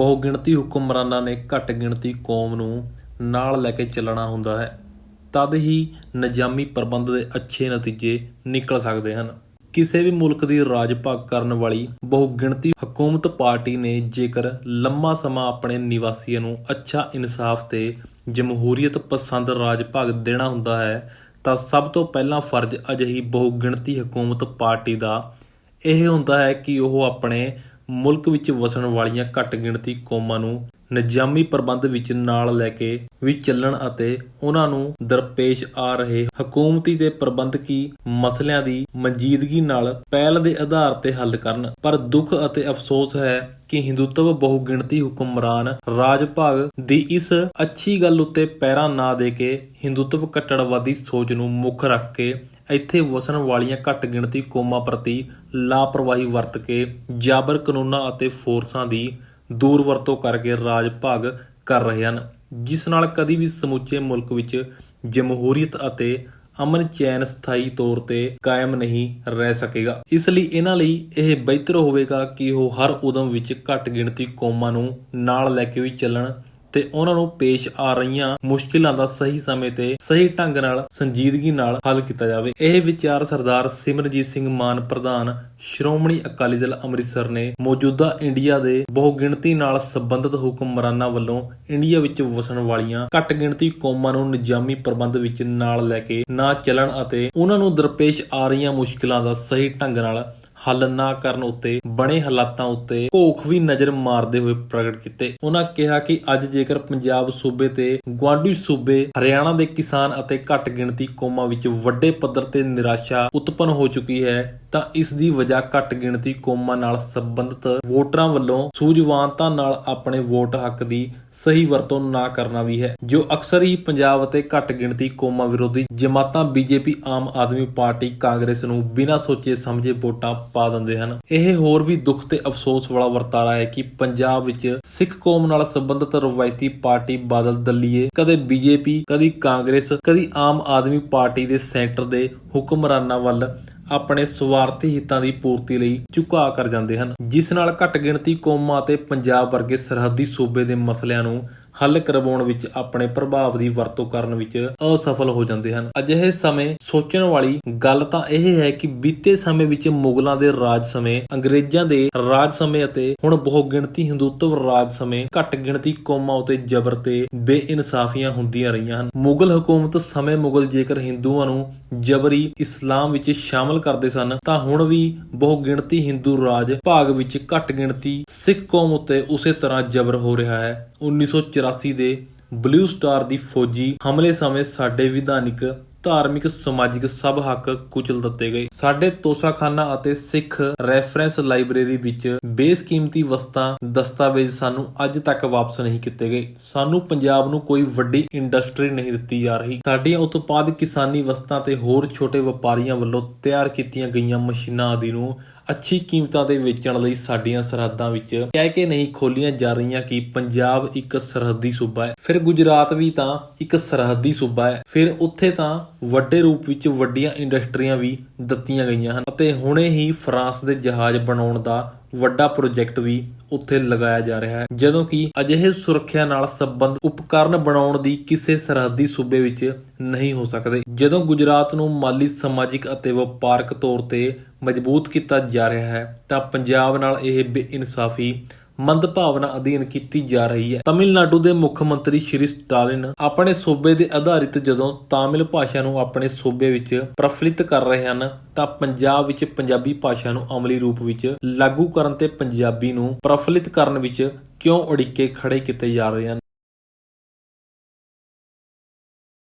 ਬਹੁਗਿਣਤੀ ਹੁਕਮਰਾਨਾਂ ਨੇ ਘੱਟ ਗਿਣਤੀ ਕੌਮ ਨੂੰ ਨਾਲ ਲੈ ਕੇ ਚੱਲਣਾ ਹੁੰਦਾ ਹੈ, ਤਦ ਹੀ ਨਿਜ਼ਾਮੀ ਪ੍ਰਬੰਧ ਦੇ ਅੱਛੇ ਨਤੀਜੇ ਨਿਕਲ ਸਕਦੇ ਹਨ। ਕਿਸੇ ਵੀ ਮੁਲਕ ਦੀ ਰਾਜ ਭਾਗ ਕਰਨ ਵਾਲੀ ਬਹੁਗਿਣਤੀ ਹਕੂਮਤ ਪਾਰਟੀ ਨੇ ਜੇਕਰ ਲੰਮਾ ਸਮਾਂ ਆਪਣੇ ਨਿਵਾਸੀਆਂ ਨੂੰ ਅੱਛਾ ਇਨਸਾਫ ਤੇ ਜਮਹੂਰੀਅਤ ਪਸੰਦ ਰਾਜ ਭਾਗ ਦੇਣਾ ਹੁੰਦਾ ਹੈ, ਤਾਂ ਸਭ ਤੋਂ ਪਹਿਲਾ ਫਰਜ਼ ਅਜਿਹੀ ਬਹੁਗਿਣਤੀ ਹਕੂਮਤ ਪਾਰਟੀ ਦਾ ਇਹ ਹੁੰਦਾ ਹੈ ਕਿ ਉਹ ਆਪਣੇ ਮੁਲਕ ਵਿੱਚ ਵਸਣ ਵਾਲੀਆਂ ਘੱਟ ਗਿਣਤੀ ਕੌਮਾਂ ਨੂੰ ਨਿਜ਼ਾਮੀ ਪ੍ਰਬੰਧ ਵਿੱਚ ਨਾਲ ਲੈ ਕੇ ਵੀ ਚੱਲਣ ਅਤੇ ਉਹਨਾਂ ਨੂੰ ਦਰਪੇਸ਼ ਆ ਰਹੇ ਹਕੂਮਤੀ ਤੇ ਪ੍ਰਬੰਧਕੀ ਮਸਲਿਆਂ ਦੀ ਮਨਜੀਦਗੀ ਨਾਲ ਪਹਿਲ ਦੇ ਆਧਾਰ ਤੇ ਹੱਲ ਕਰਨ। ਪਰ ਦੁੱਖ ਅਤੇ ਅਫਸੋਸ ਹੈ ਕਿ ਹਿੰਦੂਤਵ ਬਹੁਗਿਣਤੀ ਹੁਕਮਰਾਨ ਰਾਜ ਭਾਗ ਦੀ ਇਸ ਅੱਛੀ ਗੱਲ ਉੱਤੇ ਪੈਰਾਂ ਨਾ ਦੇ ਕੇ ਹਿੰਦੂਤਵ ਕੱਟੜਵਾਦੀ ਸੋਚ ਨੂੰ ਮੁੱਖ ਰੱਖ ਕੇ ਇੱਥੇ ਵਸਣ ਵਾਲੀਆਂ ਘੱਟ ਗਿਣਤੀ ਕੌਮਾਂ ਪ੍ਰਤੀ ਲਾਪਰਵਾਹੀ ਵਰਤ ਕੇ ਜਾਬਰ ਕਾਨੂੰਨਾਂ ਅਤੇ ਫੋਰਸਾਂ ਦੀ ਦੂਰ ਵਰਤੋਂ ਕਰਕੇ ਰਾਜ ਭਾਗ ਕਰ ਰਹੇ ਹਨ, ਜਿਸ ਨਾਲ ਕਦੀ ਵੀ ਸਮੁੱਚੇ ਮੁਲਕ ਵਿੱਚ ਜਮਹੂਰੀਅਤ ਅਤੇ ਅਮਨ ਚੈਨ ਸਥਾਈ ਤੌਰ ਤੇ ਕਾਇਮ ਨਹੀਂ ਰਹਿ ਸਕੇਗਾ। ਇਸ ਲਈ ਇਹਨਾਂ ਲਈ ਇਹ ਬਿਹਤਰ ਹੋਵੇਗਾ ਕਿ ਉਹ ਹਰ ਉਦਮ ਵਿੱਚ ਘੱਟ ਗਿਣਤੀ ਕੌਮਾਂ ਨੂੰ ਨਾਲ ਲੈ ਕੇ ਵੀ ਚੱਲਣ ਤੇ ਉਹਨਾਂ ਨੂੰ ਪੇਸ਼ ਆ ਰਹੀਆਂ ਮੁਸ਼ਕਿਲਾਂ ਦਾ ਸਹੀ ਸਮੇਂ ਤੇ ਸਹੀ ਢੰਗ ਨਾਲ, ਸੰਜੀਦਗੀ ਨਾਲ ਹੱਲ ਕੀਤਾ ਜਾਵੇ। ਇਹ ਵਿਚਾਰ ਸਰਦਾਰ ਸਿਮਰਜੀਤ ਸਿੰਘ ਮਾਨ, ਪ੍ਰਧਾਨ ਸ਼੍ਰੋਮਣੀ ਅਕਾਲੀ ਦਲ ਅੰਮ੍ਰਿਤਸਰ ਨੇ ਮੌਜੂਦਾ ਇੰਡੀਆ ਦੇ ਬਹੁਗਿਣਤੀ ਨਾਲ ਸੰਬੰਧਿਤ ਹੁਕਮਰਾਨਾਂ ਵੱਲੋਂ ਇੰਡੀਆ ਵਿੱਚ ਵਸਣ ਵਾਲੀਆਂ ਘੱਟ ਗਿਣਤੀ ਕੌਮਾਂ ਨੂੰ ਨਿਜ਼ਾਮੀ ਪ੍ਰਬੰਧ ਵਿੱਚ ਨਾਲ ਲੈ ਕੇ ਨਾ ਚੱਲਣ ਅਤੇ ਉਹਨਾਂ ਨੂੰ ਦਰਪੇਸ਼ ਆ ਰਹੀਆਂ ਮੁਸ਼ਕਿਲਾਂ ਦਾ ਸਹੀ ਢੰਗ ਨਾਲ ਹੱਲ ਨਾ ਕਰਨ ਉੱਤੇ, ਬਣੇ ਹਾਲਾਤਾਂ ਉੱਤੇ ਘੋਖ ਵੀ ਨਜ਼ਰ ਮਾਰਦੇ ਹੋਏ ਪ੍ਰਗਟ ਕੀਤੇ। ਉਹਨਾਂ ਕਿਹਾ ਕਿ ਅੱਜ ਜੇਕਰ ਪੰਜਾਬ ਸੂਬੇ ਤੇ ਗੁਆਂਢੀ ਸੂਬੇ ਹਰਿਆਣਾ ਦੇ ਕਿਸਾਨ ਅਤੇ ਘੱਟ ਗਿਣਤੀ ਕੌਮਾਂ ਵਿੱਚ ਵੱਡੇ ਪੱਧਰ ਤੇ ਨਿਰਾਸ਼ਾ ਉਤਪੰਨ ਹੋ ਚੁੱਕੀ ਹੈ, ਤਾਂ ਇਸ ਦੀ ਵਜ੍ਹਾ ਘੱਟ ਗਿਣਤੀ ਕੌਮਾਂ ਨਾਲ ਸੰਬੰਧਿਤ ਵੋਟਰਾਂ ਵੱਲੋਂ ਸੂਝਵਾਨਤਾ ਨਾਲ ਆਪਣੇ ਵੋਟ ਹੱਕ ਦੀ ਸਹੀ ਵਰਤੋਂ ਨਾ ਕਰਨਾ ਵੀ ਹੈ। ਜੋ ਅਕਸਰ ਹੀ ਪੰਜਾਬ ਅਤੇ ਘੱਟ ਗਿਣਤੀ ਕੌਮਾਂ ਵਿਰੋਧੀ ਜਮਾਤਾਂ BJP Aam Aadmi Party Congress ਨੂੰ ਬਿਨਾਂ ਸੋਚੇ ਸਮਝੇ ਵੋਟਾਂ ਪਾ ਦਿੰਦੇ ਹਨ। ਇਹ ਹੋਰ ਵੀ ਦੁੱਖ ਤੇ ਅਫਸੋਸ ਵਾਲਾ ਵਰਤਾਰਾ ਹੈ ਕਿ ਪੰਜਾਬ ਵਿੱਚ ਸਿੱਖ ਕੌਮ ਨਾਲ ਸੰਬੰਧਿਤ ਰਵਾਇਤੀ ਪਾਰਟੀ ਬਾਦਲ ਦਲੀਏ, ਕਦੇ ਬੀਜੇਪੀ, ਕਦੀ ਕਾਂਗਰਸ, ਕਦੀ ਆਮ ਆਦਮੀ ਪਾਰਟੀ ਦੇ ਸੈਂਟਰ ਦੇ ਹੁਕਮਰਾਨਾਂ ਵੱਲ ਆਪਣੇ ਸਵਾਰਥੀ ਹਿੱਤਾਂ ਦੀ ਪੂਰਤੀ ਲਈ ਝੁਕਾ ਕਰ ਜਾਂਦੇ ਹਨ। ਜਿਸ ਨਾਲ ਘੱਟ ਗਿਣਤੀ ਕੌਮਾਂ ਅਤੇ ਪੰਜਾਬ ਵਰਗੇ ਸਰਹੱਦੀ ਸੂਬੇ ਦੇ ਮਸਲਿਆਂ ਨੂੰ ਹੱਲ ਕਰਵਾਉਣ ਵਿੱਚ ਆਪਣੇ ਪ੍ਰਭਾਵ ਦੀ ਵਰਤੋਂ ਕਰਨ ਵਿੱਚ ਅਸਫਲ ਹੋ ਜਾਂਦੇ ਹਨ। ਅਜਿਹੇ ਸਮੇਂ ਸੋਚਣ ਵਾਲੀ ਗੱਲ ਤਾਂ ਇਹ ਹੈ ਕਿ ਬੀਤੇ ਸਮੇਂ ਵਿੱਚ ਮੁਗਲਾਂ ਦੇ ਰਾਜ ਸਮੇਂ, ਅੰਗਰੇਜ਼ਾਂ ਦੇ ਰਾਜ ਸਮੇਂ ਅਤੇ ਹੁਣ ਬਹੁਗਿਣਤੀ ਹਿੰਦੂਤਵ ਰਾਜ ਸਮੇਂ ਘੱਟ ਗਿਣਤੀ ਕੌਮਾਂ ਉਤੇ ਜ਼ਬਰ ਤੇ ਬੇਇਨਸਾਫੀਆਂ ਹੁੰਦੀਆਂ ਰਹੀਆਂ ਹਨ। ਮੁਗਲ ਹਕੂਮਤ ਸਮੇਂ ਮੁਗਲ ਜੇਕਰ ਹਿੰਦੂਆਂ ਨੂੰ ਜਬਰੀ ਇਸਲਾਮ ਵਿੱਚ ਸ਼ਾਮਲ ਕਰਦੇ ਸਨ, ਤਾਂ ਹੁਣ ਵੀ ਬਹੁਗਿਣਤੀ ਹਿੰਦੂ ਰਾਜ ਭਾਗ ਵਿੱਚ ਘੱਟ ਗਿਣਤੀ ਸਿੱਖ ਕੌਮ ਉਤੇ ਉਸੇ ਤਰ੍ਹਾਂ ਜ਼ਬਰ ਹੋ ਰਿਹਾ ਹੈ। 1984 ਦੇ ਬਲੂ ਸਟਾਰ ਦੀ ਫੌਜੀ ਹਮਲੇ ਸਮੇਂ ਸਾਡੇ ਵਿਧਾਨਿਕ, ਧਾਰਮਿਕ, ਸਮਾਜਿਕ ਸਭ ਹੱਕ ਕੁਚਲ ਦਿੱਤੇ ਗਏ। ਸਾਡੇ ਤੋਸਾਖਾਨਾ ਅਤੇ ਸਿੱਖ ਰੈਫਰੈਂਸ ਲਾਇਬ੍ਰੇਰੀ ਵਿੱਚ ਬੇਸਕੀਮਤੀ ਵਸਤਾਂ ਦਸਤਾਵੇਜ਼ ਸਾਨੂੰ ਅੱਜ ਤੱਕ ਵਾਪਸ ਨਹੀਂ ਕੀਤੇ ਗਏ। ਸਾਨੂੰ ਪੰਜਾਬ ਨੂੰ ਕੋਈ ਵੱਡੀ ਇੰਡਸਟਰੀ ਨਹੀਂ ਦਿੱਤੀ ਜਾ ਰਹੀ। ਸਾਡੀਆਂ ਉਤਪਾਦ ਕਿਸਾਨੀ ਵਸਤਾਂ ਤੇ ਹੋਰ ਛੋਟੇ ਵਪਾਰੀਆਂ ਵੱਲੋਂ ਤਿਆਰ ਕੀਤੀਆਂ ਗਈਆਂ ਮਸ਼ੀਨਾਂ ਆਦਿ ਨੂੰ ਅੱਛੀ ਕੀਮਤਾਂ ਤੇ ਵੇਚਣ ਲਈ ਸਾਡੀਆਂ ਸਰਹੱਦਾਂ ਵਿੱਚ ਕਹਿ ਕੇ ਨਹੀਂ ਖੋਲੀਆਂ ਜਾ ਰਹੀਆਂ ਕਿ ਪੰਜਾਬ ਇੱਕ ਸਰਹੱਦੀ ਸੂਬਾ ਹੈ। ਫਿਰ ਗੁਜਰਾਤ ਵੀ ਤਾਂ ਇੱਕ ਸਰਹੱਦੀ ਸੂਬਾ ਹੈ। ਫਿਰ ਉੱਥੇ ਤਾਂ ਵੱਡੇ ਰੂਪ ਵਿੱਚ ਵੱਡੀਆਂ ਇੰਡਸਟਰੀਆਂ ਵੀ ਦਿੱਤੀਆਂ ਗਈਆਂ ਹਨ। ਅਤੇ ਹੁਣੇ ਹੀ ਫਰਾਂਸ ਦੇ ਜਹਾਜ਼ ਬਣਾਉਣ ਦਾ ਵੱਡਾ ਪ੍ਰੋਜੈਕਟ ਵੀ ਉੱਥੇ ਲਗਾਇਆ ਜਾ ਰਿਹਾ ਹੈ। ਜਦੋਂ ਕਿ ਅਜਿਹੇ ਸੁਰੱਖਿਆ ਨਾਲ ਸੰਬੰਧ ਉਪਕਰਨ ਬਣਾਉਣ ਦੀ ਕਿਸੇ ਸਰਹੱਦੀ ਸੂਬੇ ਵਿੱਚ ਨਹੀਂ ਹੋ ਸਕਦੇ। ਜਦੋਂ ਗੁਜਰਾਤ ਨੂੰ ਮਾਲੀ ਸਮਾਜਿਕ ਅਤੇ ਵਪਾਰਕ ਤੌਰ ਤੇ ਮਜ਼ਬੂਤ ਕੀਤਾ ਜਾ ਰਿਹਾ ਹੈ, ਤਾਂ ਪੰਜਾਬ ਨਾਲ ਇਹ ਬੇਇਨਸਾਫੀ ਮੰਦਭਾਵਨਾ ਅਧੀਨ ਕੀਤੀ ਜਾ ਰਹੀ ਹੈ। ਤਮਿਲਨਾਡੂ ਦੇ ਮੁੱਖ ਮੰਤਰੀ ਸ਼੍ਰੀ ਸਟਾਲਿਨ ਆਪਣੇ ਸੂਬੇ ਦੇ ਆਧਾਰਿਤ ਜਦੋਂ ਤਾਮਿਲ ਭਾਸ਼ਾ ਨੂੰ ਆਪਣੇ ਸੂਬੇ ਵਿੱਚ ਪ੍ਰਫੁੱਲਿਤ ਕਰ ਰਹੇ ਹਨ, ਤਾਂ ਪੰਜਾਬ ਵਿੱਚ ਪੰਜਾਬੀ ਭਾਸ਼ਾ ਨੂੰ ਅਮਲੀ ਰੂਪ ਵਿੱਚ ਲਾਗੂ ਕਰਨ ਤੇ ਪੰਜਾਬੀ ਨੂੰ ਪ੍ਰਫੁੱਲਿਤ ਕਰਨ ਵਿੱਚ ਕਿਉਂ ਅੜਿੱਕੇ ਖੜੇ ਕੀਤੇ ਜਾ ਰਹੇ ਹਨ?